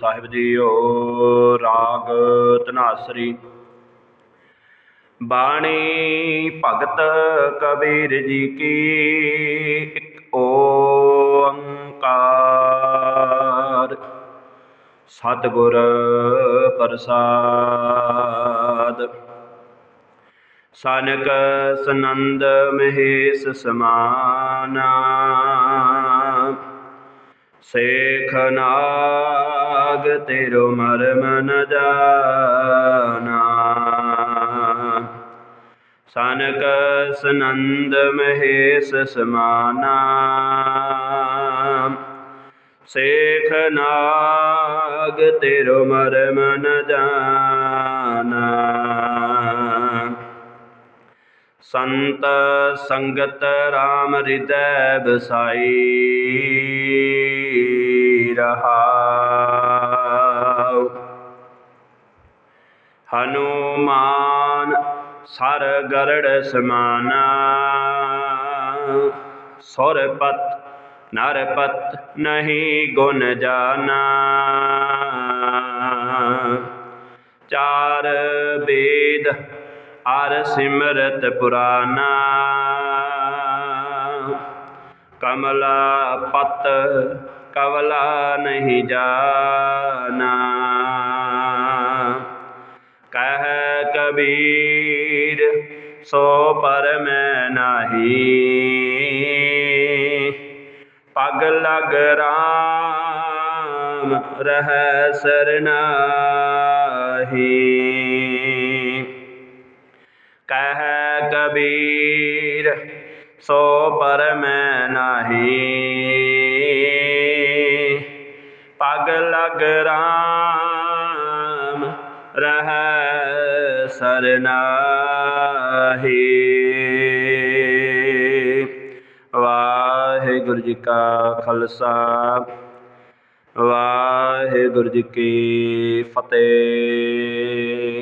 ਸਾਹਿਬ JIO, ਰਾਗ ਧਨਾਸਰੀ। ਬਾਣੀ ਭਗਤ ਕਬੀਰ ਜੀ ਕੀ ਇੱਕ ਓੰਕਾਰ। ਸਤਿਗੁਰ ਪ੍ਰਸਾਦ। ਸਨਕ ਸਨੰਦ ਮਹੇਸ਼ ਸਮਾਨਾ। ਸੇਖ ਨਾਗ ਤੇਰੋ ਮਰਮ ਨ ਜਾਣਾ। ਸਨਕ ਸਨੰਦ ਮਹੇਸ਼ ਸਮਾਨਾ। ਸੇਖ ਨਾਗ ਤੇਰੋ ਮਰਮ ਨ ਜਾਣਾ। ਸੰਤ ਸੰਗਤ ਰਾਮ ਹਿਰਦੈ ਬਸਾਈ ਰਹਾਉ ਹਨੂਮਾਨ ਸਰ ਗਰੜ ਸਮਾਨਾ ਸੁਰਪਤ ਨਰਪਤ ਨਹੀਂ ਗੁਣ ਜਾਣਾ ਚਾਰ ਵੇਦ ਅਰ ਸਿਮਰਤ ਪੁਰਾਨਾ ਕਮਲਾ ਪਤ ਕਵਲਾ ਨਹੀਂ ਜਾਣਾ ਕਬੀਰ ਸੋ ਪਰ ਮੈਂ ਨਾਹੀ। ਪਗ ਲਗ ਰਾਮ, ਰਹਿ ਸਰਨਾਹੀ ਕਹਿ ਕਬੀਰ, ਸੋ ਪਰ ਮੈਂ ਨਾਹੀ। ਪਗ ਲਗ ਰਾਮ, ਰਹਿ ਸਰਨਾਹੀ। ਵਾਹਿਗੁਰੂ ਜੀ ਕਾ ਖਾਲਸਾ ਵਾਹਿਗੁਰੂ ਜੀ ਕੀ ਫਤਿਹ।